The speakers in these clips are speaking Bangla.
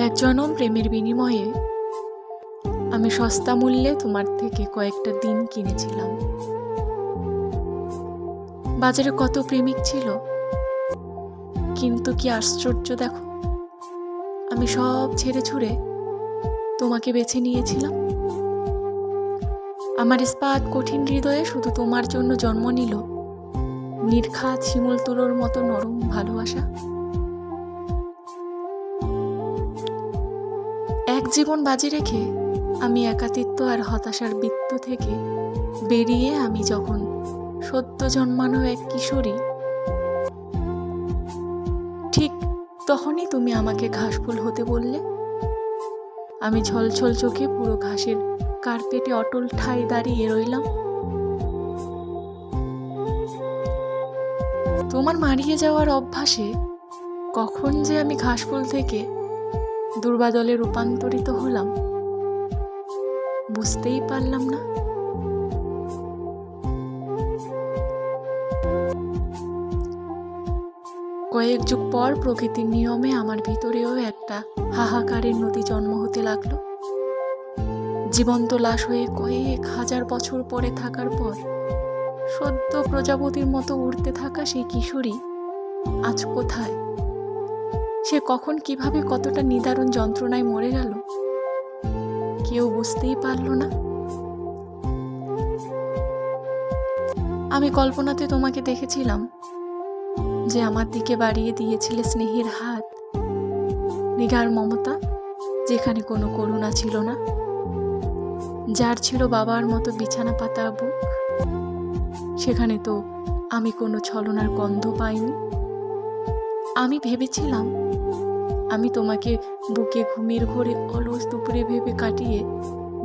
এক জনম প্রেমের বিনিময়ে আমি সস্তা মূল্যে তোমার থেকে কয়েকটা দিন কিনেছিলাম। বাজারে কত প্রেমিক ছিল, কিন্তু কি আশ্চর্য দেখো, আমি সব ছেড়ে ছুড়ে তোমাকে বেছে নিয়েছিলাম। আমার ইস্পাত কঠিন হৃদয়ে শুধু তোমার জন্য জন্ম নিল, নির্ঘাত শিমুল তুলোর মতো নরম ভালোবাসা। এক জীবন বাজি রেখে আমি একাতিত্ব আর হতাশার বৃত্ত থেকে বেরিয়ে আমি যখন সদ্য জন্মানো এক কিশোরী, ঠিক তখনই তুমি আমাকে ঘাসফুল হতে বললে। আমি ছলছল চোখে পুরো ঘাসের কার্পেটে অটল ঠাই দাঁড়িয়ে রইলাম। তোমার মারিয়ে যাওয়ার অভ্যাসে কখন যে আমি ঘাসফুল থেকে দুর্বাদলে রূপান্তরিত হলাম। বুঝতেই পারলাম না। কয়েক যুগ পর প্রকৃতির নিয়মে আমার ভিতরেও একটা হাহাকারের নদী জন্ম হতে লাগল। জীবন্ত লাশ হয়ে কয়েক হাজার বছর পরে থাকার পর, সদ্য প্রজাপতির মতো উড়তে থাকা সেই কিশোরী আজ কোথায়? সে কখন কীভাবে কতটা নিদারুণ যন্ত্রণায় মরে গেল, কেউ বুঝতেই পারল না। আমি কল্পনাতে তোমাকে দেখেছিলাম, যে আমার দিকে বাড়িয়ে দিয়েছিলে স্নেহের হাত, নিগার মমতা, যেখানে কোনো করুণা ছিল না, যার ছিল বাবার মতো বিছানা পাতা বুক। সেখানে তো আমি কোনো ছলনার গন্ধ পাইনি। আমি ভেবেছিলাম, আমি তোমাকে বুকে ঘুমের ঘোরে অলস দুপুরে ভেবে কাটিয়ে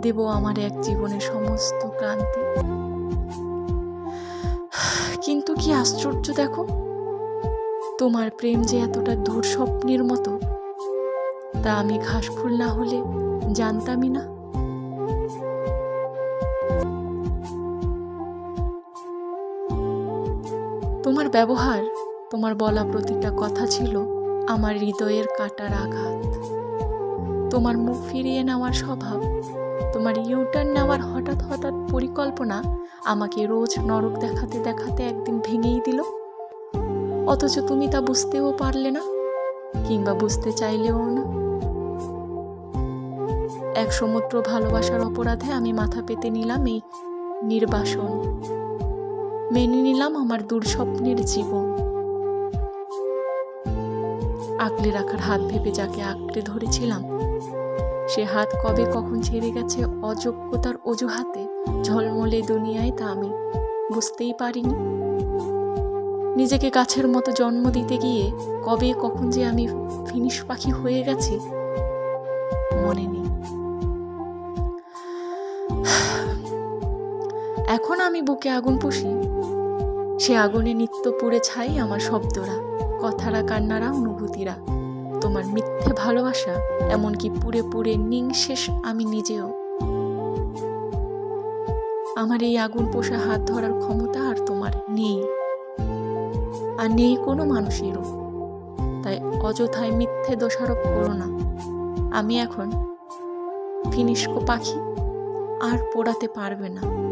দেব আমার এক জীবনের সমস্ত ক্রান্তি কিন্তু কি আশ্চর্য দেখো, তোমার প্রেম যে এতটা দূর স্বপ্নের মতো, তা আমি ঘাসফুল না হলে জানতামই না। তোমার ব্যবহার তোমার বলা প্রতিটা কথা ছিল আমার হৃদয়ের কাটার আঘাত। তোমার মুখ ফিরিয়ে নেওয়ার স্বভাব, তোমার ইউটার্ন নেওয়ার হঠাৎ হঠাৎ পরিকল্পনা আমাকে রোজ নরক দেখাতে দেখাতে একদিন ভেঙেই দিল। অথচ তুমি তা বুঝতেও পারলে না, কিংবা বুঝতে চাইলেও না। এক সমুদ্র ভালোবাসার অপরাধে আমি মাথা পেতে নিলাম এই নির্বাসন। মেনে নিলাম আমার দুর্স্বপ্নের জীবন। আঁকলে রাখার হাত ভেবে যাকে আঁকড়ে ধরেছিলাম, সে হাত কবে কখন ছেড়ে গেছে অযোগ্যতার অজুহাতে ঝলমলে দুনিয়ায় তা আমি বুঝতেই পারিনি। নিজেকে গাছের মতো জন্ম দিতে গিয়ে কবে কখন যে আমি ফিনিশ পাখি হয়ে গেছি, মনে নেই। এখন আমি বুকে আগুন পুষি, সে আগুনে নিত্য পুড়ে ছাই আমার শব্দরা। কথারা কান্নারা অনুভূতিরা। তোমার মিথ্যে ভালোবাসা, এমনকি পুড়ে পুড়ে নিংশেষ আমি নিজেও। আমার এই আগুন পোষা হাত ধরার ক্ষমতা আর তোমার নেই। আর নেই কোনো মানুষেরও। তাই অযথায় মিথ্যে দোষারোপ করো না। আমি এখন ফিনিস্কো পাখি, আর পোড়াতে পারবে না।